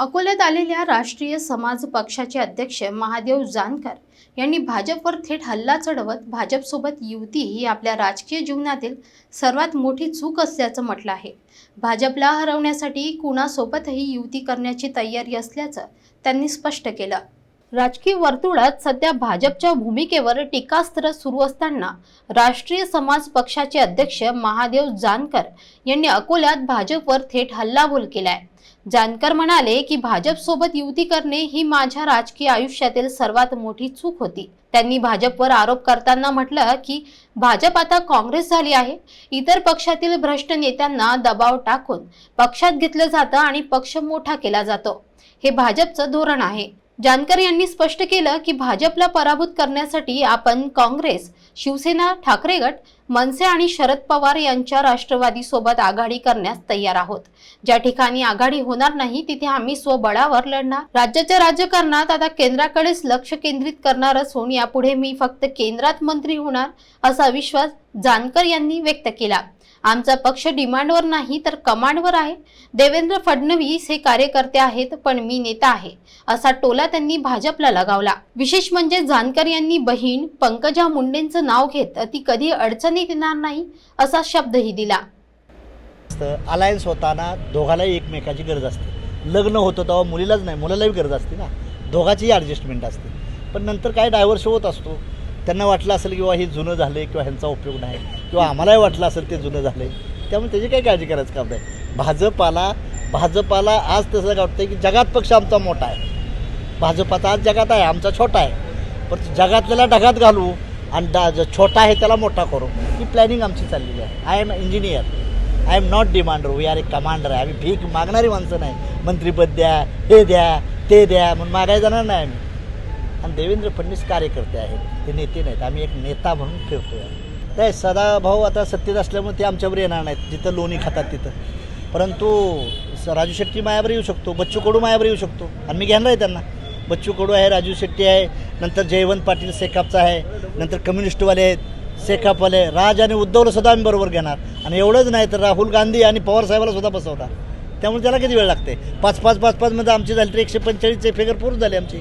अकोल्यात आलेल्या राष्ट्रीय समाज पक्षाचे अध्यक्ष महादेव जानकर यांनी भाजपवर थेट हल्ला चढवत भाजपसोबत युती ही आपल्या राजकीय जीवनातील सर्वात मोठी चूक असल्याचं म्हटलं आहे. भाजपला हरवण्यासाठी कुणासोबतही युती करण्याची तयारी असल्याचं त्यांनी स्पष्ट केलं. राजकीय वर्तुळात सध्या भाजपच्या भूमिकेवर टीकास्त्र सुरू असताना राष्ट्रीय समाज पक्षाचे अध्यक्ष महादेव जानकर यांनी अकोल्यात भाजपवर थेट हल्लाबोल केलाय. जानकर म्हणाले की भाजपसोबत युती करणे ही माझ्या राजकीय आयुष्यातील सर्वात मोठी चूक होती. त्यांनी भाजपवर आरोप करताना म्हटलं की भाजप आता काँग्रेस झाली आहे. इतर पक्षातील भ्रष्ट नेत्यांना दबाव टाकून पक्षात घेतलं जातं आणि पक्ष मोठा केला जातो. हे भाजपचं धोरण आहे. जानकर यांनी स्पष्ट केलं की भाजपला पराभूत करण्यासाठी आपण काँग्रेस शिवसेना ठाकरे गट मनसे आणि शरद पवार यांच्या राष्ट्रवादीसोबत आघाडी करण्यास तयार आहोत. ज्या ठिकाणी आघाडी होणार नाही तिथे आम्ही स्वबळावर लढणार. राज्याच्या राजकारणात आता केंद्राकडेच लक्ष केंद्रित करणार असून यापुढे मी फक्त केंद्रात मंत्री होणार असा विश्वास जानकर यांनी व्यक्त केला. आमचा पक्ष डिमांडवर नाही तर कमांडवर आहे. देवेंद्र फडणवीस हे कार्यकर्ते आहेत पण मी नेता आहे असा टोला त्यांनी भाजपला लगावला. विशेष म्हणजे जानकर यांनी बहीण पंकजा मुंडेंचं नाव घेत ती कधी अडचणीत देणार नाही असा शब्दही दिला. अलायन्स होताना दोघालाही एकमेकाची गरज असते. लग्न होतं तेव्हा मुलीलाच नाही मुलालाही गरज असते ना. दोघाचीही ॲडजस्टमेंट असते. पण नंतर काय डायव्हर्स होत असतो त्यांना वाटलं असेल किंवा हे जुनं झालं किंवा ह्यांचा उपयोग नाही किंवा आम्हालाही वाटलं असेल ते जुनं झालं त्यामुळे त्याची काही काळजी करायचं काम नाही. भाजपाला भाजपाला आज तसं काय वाटतं की जगात पक्ष आमचा मोठा आहे. भाजपाचा आज जगात आहे आमचा छोटा आहे. पण जगातल्याला ढगात घालू आणि दा जो छोटा आहे त्याला मोठा करू. ही प्लॅनिंग आमची चाललेली आहे. I am engineer I am not demander we are a commander आहे आम्ही भीक मागणारी माणसं नाही. मंत्रीपद द्या हे द्या ते द्या म्हणून मागायला जाणार नाही आम्ही. आणि देवेंद्र फडणवीस कार्यकर्ते आहेत. ते नेते नाहीत. आम्ही एक नेता म्हणून फिरतोय. काय सदा भाऊ आता सत्तेत असल्यामुळे ते आमच्यावर येणार नाहीत. जिथं लोणी खातात तिथं. परंतु राजू शेट्टी मायावर येऊ शकतो. बच्चू कडू मायावर येऊ शकतो. आणि मी घेणार आहे त्यांना. बच्चू कडू आहे राजू शेट्टी आहे. नंतर जयवंत पाटील सेकापचा आहे नंतर कम्युनिस्टवाले आहेत सेकापवाले राज आणि उद्धवला सुद्धा आम्ही बरोबर घेणार. आणि एवढंच नाही तर राहुल गांधी आणि पवारसाहेबाला सुद्धा बसवणार त्यामुळे त्याला किती वेळ लागते? पाच पाच पाच पाच मध्ये आमची झाली तर एकशे पंचेचाळीसचे फिगर पूर्ण झाले आमची.